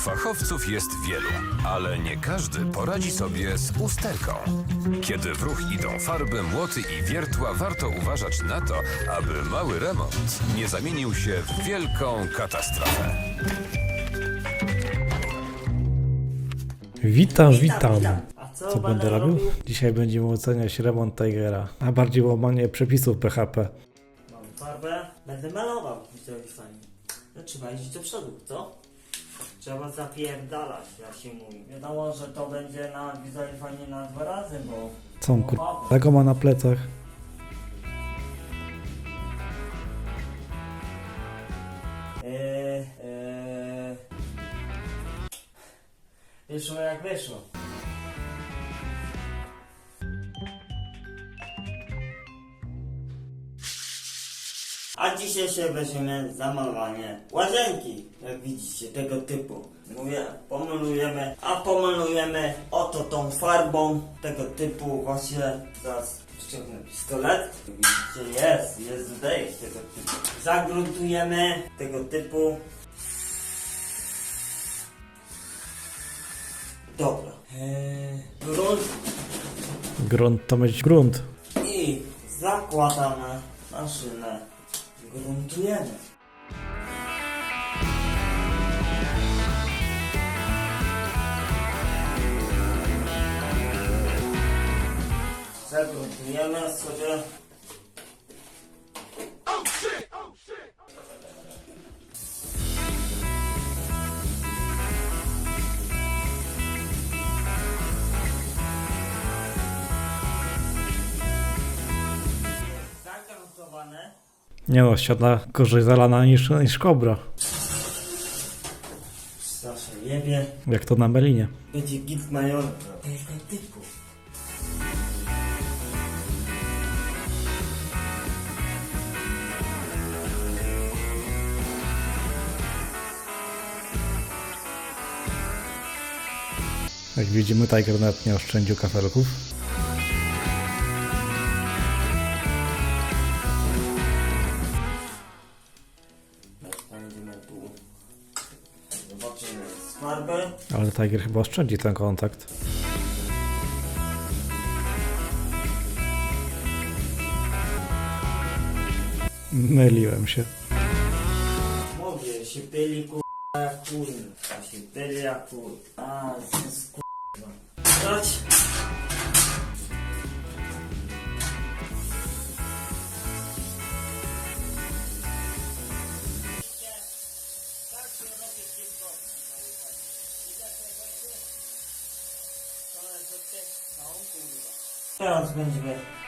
Fachowców jest wielu, ale nie każdy poradzi sobie z usterką. Kiedy w ruch idą farby, młoty i wiertła, warto uważać na to, aby mały remont nie zamienił się w wielką katastrofę. Witam, witam. A co, będę robił? Dzisiaj będziemy oceniać remont Tigera, a bardziej łamanie przepisów PHP. Mam farbę, będę malował, widzowie fani. No trzeba iść do przodu, co? Trzeba zapierdalać, jak się mówi. Wiadomo, że to będzie na fani na dwa razy, bo... Co on kur... Tego ma na plecach? Dzisiaj się weźmiemy za malowanie łazienki, jak widzicie, tego typu. Mówię, pomalujemy, a pomalujemy oto tą farbą tego typu właśnie, zaraz ściągnę pistolet. Widzicie, jest, jest tutaj tego typu. Zagruntujemy tego typu. Dobra. Eee, grunt Grunt to mieć grunt. i zakładamy maszynę. Gruntujemy. Zagruntujemy sobie. Zagruntowane. Nie no, ściana gorzej zalana niż, niż kobra. Zawsze jebie. Jak to na melinie. Będzie git. Tego typu. Jak widzimy, Tiger nawet nie oszczędził kafelków. Ale Tiger chyba oszczędzi ten kontakt. Myliłem się. Mówię, się pyli kurwa jak kur. A się pyli jak kur. A, z kurwa. Chodź. Teraz będziemy drugą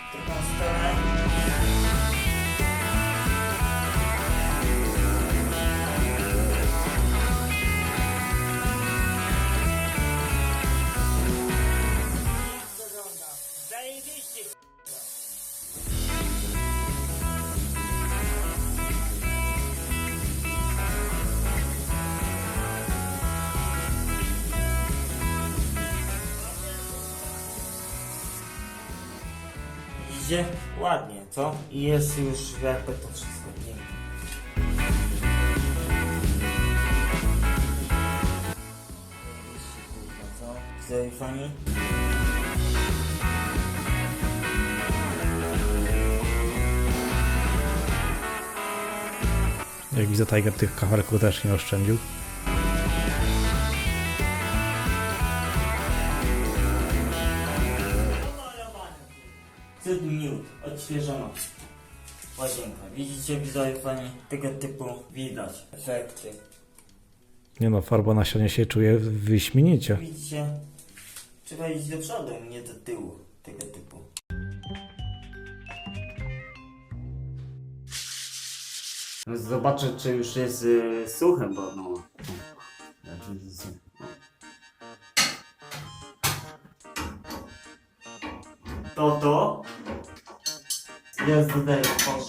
Idzie ładnie, co? I jest już jakby to wszystko pięknie. Zajebiście, kurwa, co? Fani? Jak widzę, Tiger tych kafelków też nie oszczędził. Łazienka. Widzicie, widzowie pani, tego typu widać efekty. Nie no, farba na ścianie się czuje wyśmienicie. Widzicie, trzeba iść do przodu, nie do tyłu tego typu. No zobaczę, czy już jest y, suche, bo no... To to jest tutaj poszło.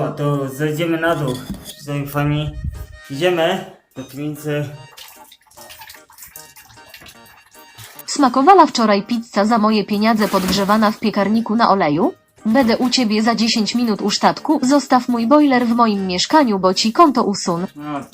Dobra, to zejdziemy na dół. Tutaj fani. Idziemy do piwnicy. Smakowała wczoraj pizza za moje pieniądze podgrzewana w piekarniku na oleju? Będę u ciebie za 10 minut u sztatku, zostaw mój boiler w moim mieszkaniu, bo ci konto usun.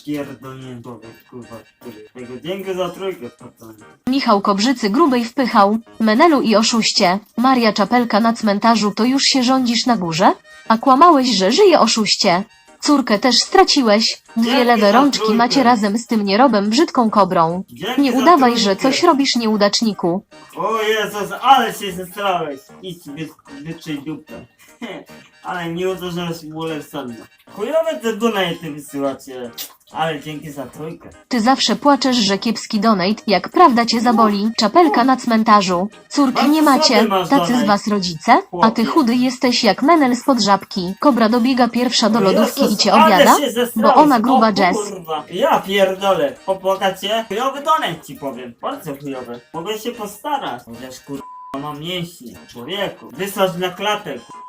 Pierdolnie człowiek, kurwa, który tego dzięki za trójkę spokojnie. Michał Kobrzycy grubej wpychał, Menelu i oszuście, Maria Czapelka na cmentarzu to już się rządzisz na górze? A kłamałeś, że żyje oszuście. Córkę też straciłeś, dwie lewe rączki macie razem z tym nierobem brzydką kobrą. Nie udawaj, że coś robisz nieudaczniku. O Jezus, ale się zestrałeś. Idź by, wytrzyj dupę. ale nie uderzyłeś w ogóle w sobie. Chujowe te donaty wysyłacie. Ale dzięki za trójkę. Ty zawsze płaczesz, że kiepski donate, jak prawda cię zaboli. Czapelka na cmentarzu. Córki nie macie, tacy z donate. was rodzice? A ty chudy jesteś jak menel spod żabki. Kobra dobiega pierwsza do lodówki i cię obiada? Bo ona gruba o, jazz. kurwa. Ja pierdolę. Popłakać się? Chujowy donet ci powiem. Bardzo chujowy. Mogę się postarać. Chociaż kurwa mam mięśnie. Człowieku. Wysłać na klatę. kurwa.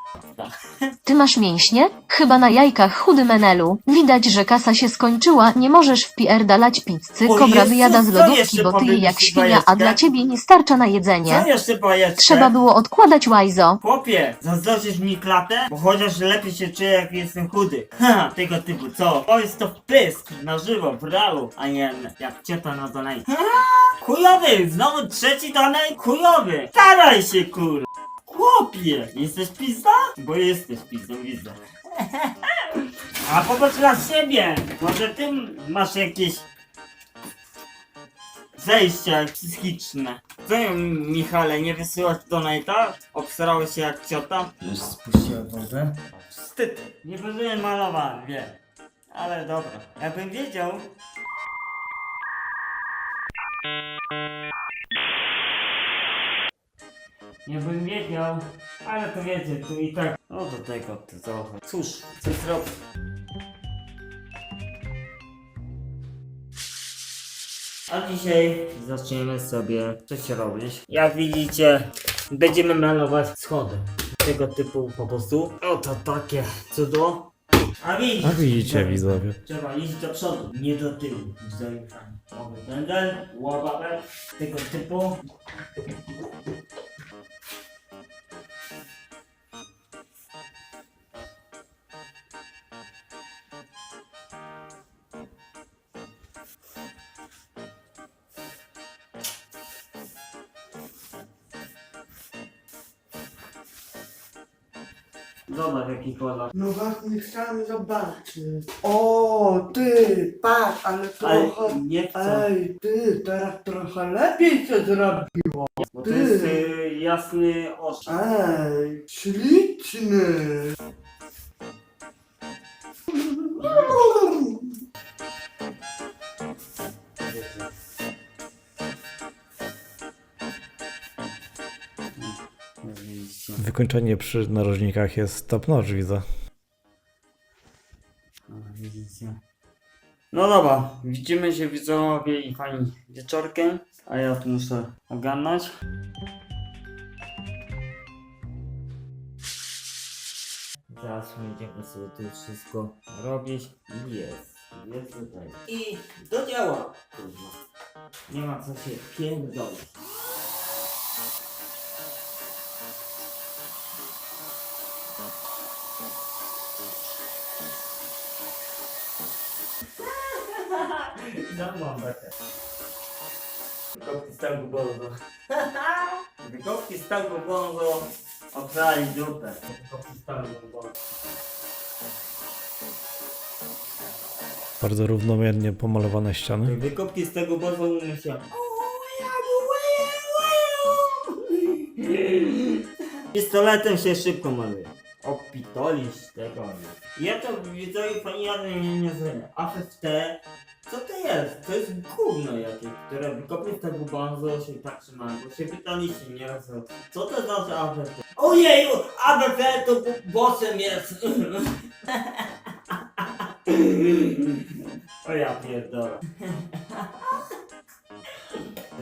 Ty masz mięśnie? Chyba na jajkach chudy menelu. Widać, że kasa się skończyła, nie możesz wpierdalać pizzy. O Kobra wyjada z co lodówki, jeszcze bo ty powiem jak ci, świnia, a bajeczkę? dla ciebie nie starcza na jedzenie. Co jeszcze bajeczkę? Trzeba było odkładać łajzo. Chłopie, zazdrościsz mi klatę? Bo chociaż lepiej się czuję jak jestem chudy. Haha, tego typu, co? Powiedz to w pysk, na żywo, w realu, a nie jak ciota na. Haha, Chujowy, znowu trzeci donate? Chujowy, staraj się kur... Chłopie, jesteś pizda? Bo jesteś pizdą, widzę. A popatrz na siebie! Może ty masz jakieś zejścia psychiczne. Co Michale, nie wysyłać donate'a? Obsrałeś się jak ciota? Już spuściłem wodę. Wstyd. Nie byłem malowany, wiem. Ale dobra. Jakbym wiedział... Nie bym wiedział, ale to wiecie, tu i tak. No do tego to trochę. Cóż, co zrobić? A dzisiaj zaczniemy sobie coś robić. Jak widzicie, będziemy malować schody. Tego typu po prostu. Oto takie cudo. A widzicie, A widzicie, widzowie. Trzeba iść do przodu, nie do tyłu. Zaufanie. Oby będę, łapawek, tego typu. Zobacz jaki kolor. No właśnie chciałem zobaczyć. O, ty, patrz, ale Ale trochę... nie chcę, Ej, ty, teraz trochę lepiej się zrobiło. bo to jest y, jasny oczy. Ej, śliczny. Wykończenie przy narożnikach jest top notch, widzę. No, dobra, widzimy się widzowie i fajnie wieczorkiem, a ja tu muszę ogarnąć. Zaraz będziemy sobie tu wszystko robić i jest, jest tutaj. I do dzieła. Nie ma co się pierdolić. Dam bekę. Wykopki z tangu bonzo. Wykopki z tangu bonzo obsali dupę. Wykopki z tangu bonzo. Bardzo równomiernie pomalowane ściany. Wykopki z tego bonzo umyślałem. Pistoletem się szybko maluje. Opitolisz tego. Ja to widzowie pani jadę nie, nie zrobię. AFT Co to jest? To jest gówno jakieś, które wykopie z tego bonzo się tak trzymają, bo się pytaliście nieraz co to znaczy AWP? Ojeju, AWP to bossem jest! o ja pierdolę.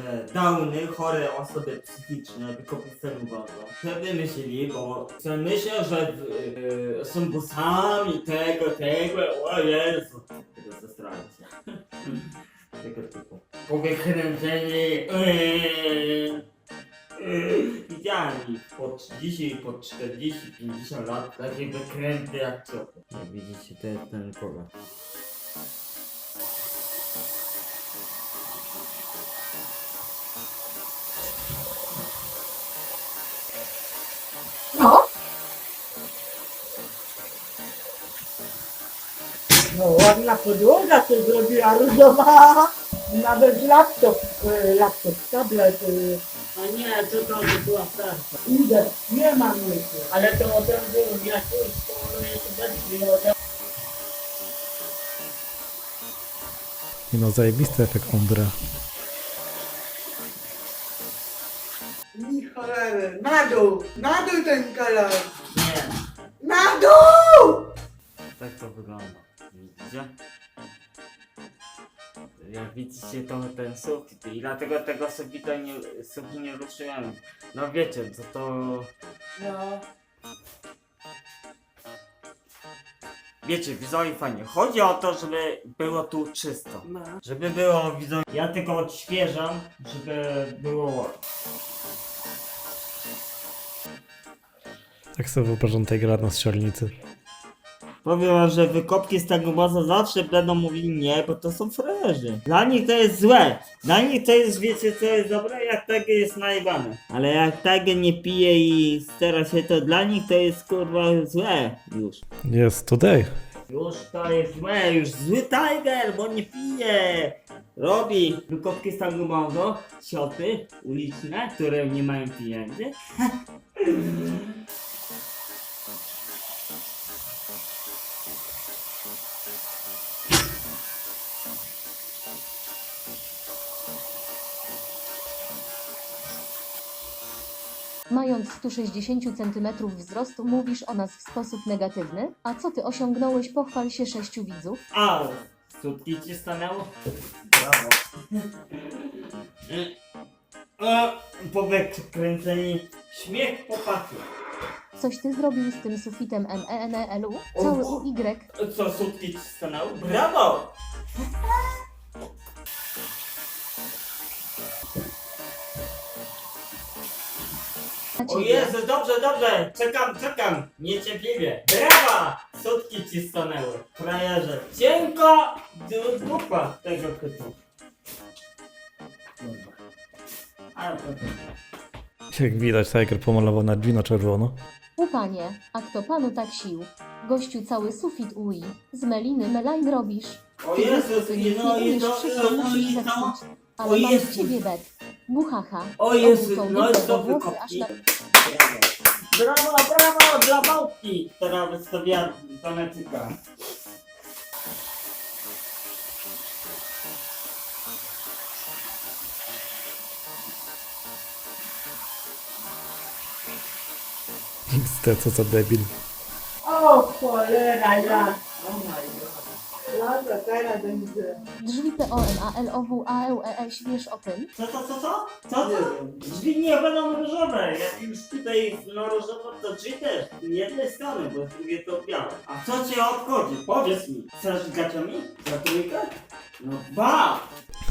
E, Downy, chore osoby psychiczne, tego bonzo. Co wymyślili, bo myślę, że y, są bossami tego, tego, o Jezu. Tego zestrałem się. Tego typu. Powykręceni. Yy, Widziałem ich. po 30, po 40, 50 lat takie wykręty jak co. Widzicie, to jest ten kolor. No ładna podłoga się zrobiła różowa. Nawet laptop, e, laptop, tablet. e, A nie, to to by była starsza. Idę, nie mam jeszcze. Ale to od razu jak już to jest będzie od I no zajebisty efekt Ombre. Ni cholery, na dół, na dół ten kolor. Nie, Na dół! tak to wygląda. Widzicie? Jak widzicie to ten sufit i dlatego tego sufita nie, sufit nie ruszyłem. No wiecie, co to... No. Wiecie, widzowie fajnie. Chodzi o to, żeby było tu czysto. no. Żeby było widzowie. Ja tylko odświeżam, żeby było. Tak sobie wyobrażam Tigera na strzelnicy. Powiem wam, że wykopki z tego baza zawsze będą mówili nie, bo to są frajerzy. Dla nich to jest złe. Dla nich to jest, wiecie co jest dobre, jak tego jest najebane. Ale jak tego nie pije i stara się, to dla nich to jest kurwa złe już. Jest today. Już to jest złe, już zły Tiger, bo nie pije. Robi wykopki z tego baza, siopy uliczne, które nie mają pieniędzy. Mając 160 cm wzrostu mówisz o nas w sposób negatywny? A co ty osiągnąłeś pochwal się sześciu widzów? A, sutki ci stanęło? Brawo. E, po wykręceniu śmiech popatrzy. Coś ty zrobił z tym sufitem E MENELU? Cały UY? Co, sutki ci stanęło? Brawo! O. Jezu, dobrze, dobrze, czekam, czekam, niecierpliwie. Brawa! Sutki ci stanęły, frajerze. Cienko du- dupa tego. Ale to... Jak widać, Tiger pomalował na drzwi na czerwono. U panie, a kto panu tak sił? Gościu cały sufit ui. Z meliny melain robisz. O Ty Jezus, ty nic no nie i umiesz, to, no musisz i to... zepsuć. Ale mam Jezu. z ciebie bet. Buchacha. O Jezu, no i aż wykopki. na... Brawo, brawo dla Bałki, która wystawia panetyka. XT, co za debil. O cholera, ja. Teraz będzie. Drzwi P O N A L O E tym? Co, co, co, co? Co, co? Drzwi nie będą różowe. Jak już tutaj no różowo, to drzwi też. Z jednej strony, bo z drugiej to białe. A co cię obchodzi? Powiedz mi. Chcesz gaciami? Za trójkę? No ba!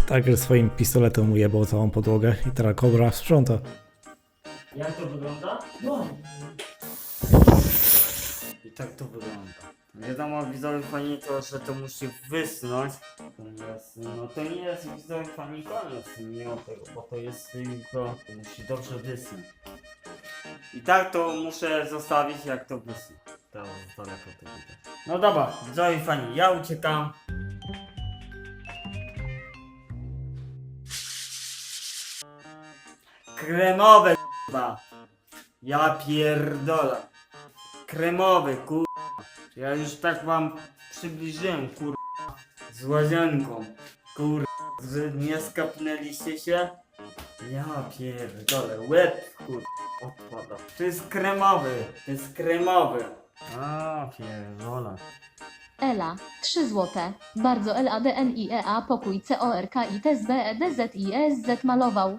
Tiger swoim pistoletem ujebał całą podłogę i teraz Cobra sprząta. Jak to wygląda? No. I tak to wygląda. Wiadomo, widzowie fani to, że to musi wysnąć. Natomiast, no to nie jest widzowie fani koniec mimo tego, bo to jest tylko, to musi dobrze wysnąć. I tak to muszę zostawić, jak to wysnie. To z daleko to widać. No dobra, widzowie fani, ja uciekam. Kremowe k***a. Ja pierdolę. Kremowy kur... Ja już tak wam przybliżyłem kur... Z łazienką. Kur... Że nie skapnęliście się? Ja pierdolę. Łeb kur... Odpada. To jest kremowy. To jest kremowy. A pierdolę. Ela, 3 złote. Bardzo L A D N I E A pokój C O R K I T S B E D Z I S Z malował.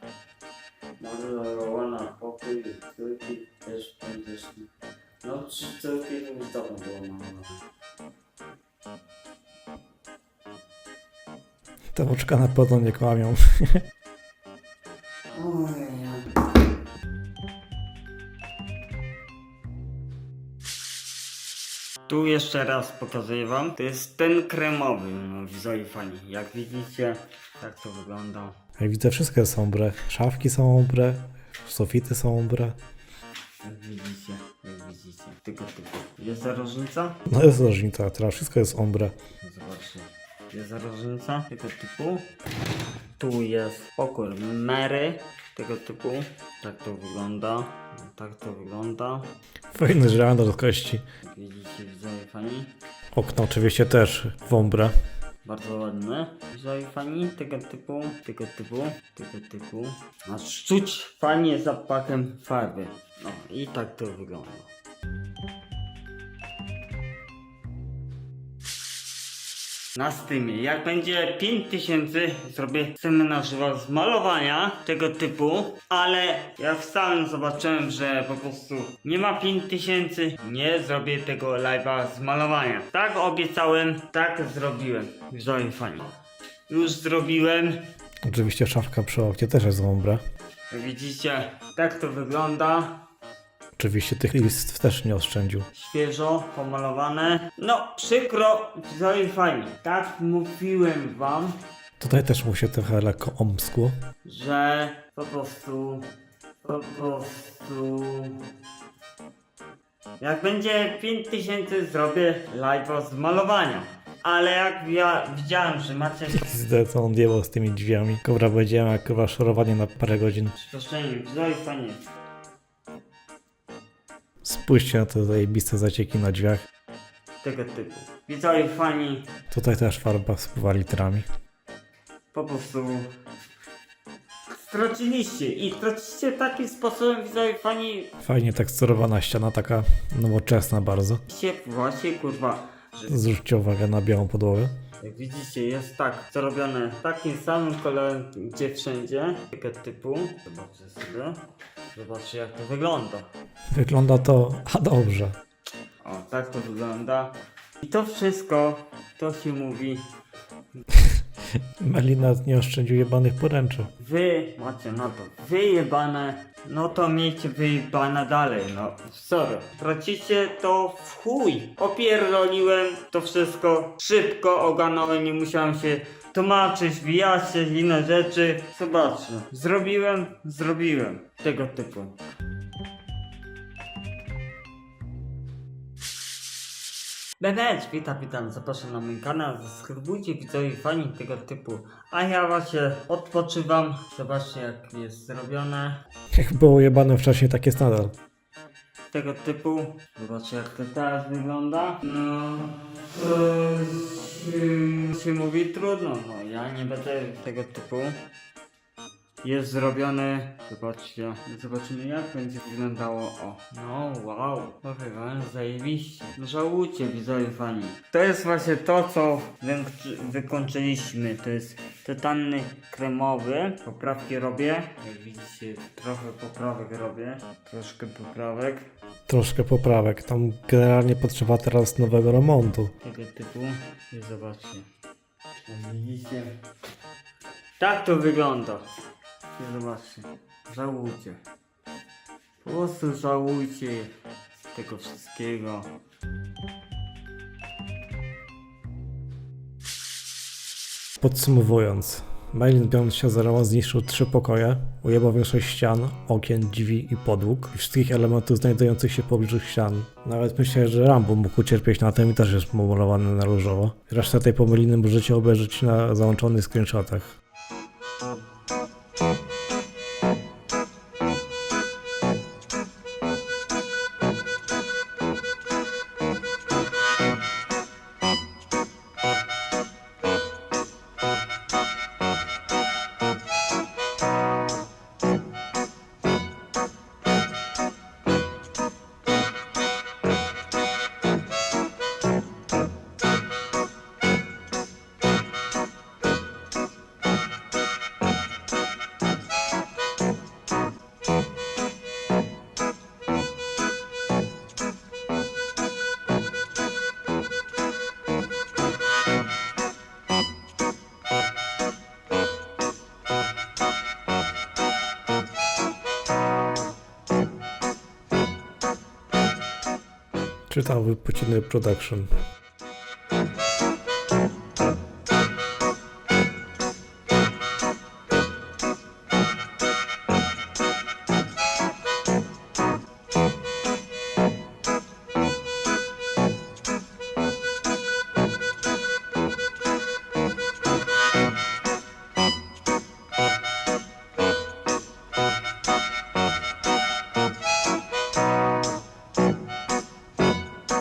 Malowana pokój, córki też będziesz... No, czy to film już było no, no. malowane. Te oczka na pewno nie kłamią. Tu jeszcze raz pokazuję wam. To jest ten kremowy no, w Zoifani. Jak widzicie, tak to wygląda. Ja widzę, wszystkie są ombre. Szafki są ombre, sufity są ombre. Jak widzicie, jak widzicie. Tego typu. Jest za różnica? No jest różnica, teraz wszystko jest ombre. Zobaczcie. Jest różnica tego typu. Tu jest pokój Mary tego typu. Tak to wygląda. Tak to wygląda. Fajny żyrandol z kości. Jak widzicie, widzowie fani. Okno oczywiście też w ombre. Bardzo ładne. Widzowie fani tego typu, tego typu, tego typu. Aż czuć fajnie zapachem farby. No i tak to wygląda. Na Steamie. Jak będzie 5000 zrobię scenę na żywo z malowania tego typu, ale ja wstałem zobaczyłem, że po prostu nie ma 5000, nie zrobię tego live'a z malowania. Tak obiecałem, tak zrobiłem. Widzowie fani. Już zrobiłem. Oczywiście szafka przy oknie też jest. Jak widzicie, tak to wygląda. Oczywiście tych list też nie oszczędził. Świeżo pomalowane. No, przykro, fani. Tak mówiłem wam, Tutaj też mu się trochę lekko omskło. że po prostu, po prostu, jak będzie 5000 zrobię live z malowania. Ale jak ja widziałem, że macie Zde co on jebał z tymi drzwiami. Kobra powiedziałem jak chyba szorowanie na parę godzin. przypuszczenie, fani, Spójrzcie na te zajebiste zacieki na drzwiach. tego typu. Widzowie fani, Tutaj też farba spływa litrami. po prostu straciliście i tracicie takim sposobem, widzowie fani, Fajnie teksturowana ściana, taka nowoczesna bardzo. się właśnie kurwa, że Zwróćcie uwagę na białą podłogę. Jak widzicie, jest tak zrobione takim samym kolorem, gdzie wszędzie, tego typu. Zobaczcie sobie. Zobaczcie jak to wygląda. Wygląda to, a dobrze. O, tak to wygląda. I to wszystko, to się mówi, Melina nie oszczędził jebanych poręczy. wy macie na to wyjebane, no to miejcie wyjebane dalej, no sorry. Tracicie to w chuj. Opierdoliłem to wszystko, szybko ogarnąłem i musiałem się tłumaczyć, wyjaśniać inne rzeczy. Zobaczcie, zrobiłem, zrobiłem. Tego typu. Benecz, witam, witam, zapraszam na mój kanał, subskrybujcie widzowie fani tego typu. A ja właśnie odpoczywam, zobaczcie jak jest zrobione. Jak było jebane wcześniej, tak jest nadal. tego typu. Zobaczcie jak to teraz wygląda. No, to się, się mówi trudno, no ja nie będę tego typu. Jest zrobione, zobaczcie, zobaczymy jak będzie wyglądało, o, no wow, powiem wam, zajebiście, no żałujcie widzowie fani. To jest właśnie to, co wykończy- wykończyliśmy, to jest tytanny kremowy, poprawki robię, jak widzicie trochę poprawek robię, troszkę poprawek, Troszkę poprawek. Tam generalnie potrzeba teraz nowego remontu. tego typu i zobaczcie. Jak Widzicie? Tak to wygląda. I zobaczcie. Żałujcie. Po prostu żałujcie tego wszystkiego. Podsumowując, Mailin biorąc się za remont zniszczył trzy pokoje, ujebał większość ścian, okien, drzwi i podłóg i wszystkich elementów znajdujących się w pobliżu ścian. Nawet myślę, że Rambo mógł ucierpieć na tym i też jest pomalowany na różowo. Resztę tej pomyliny możecie obejrzeć na załączonych screenshotach. Czytam wypociny production.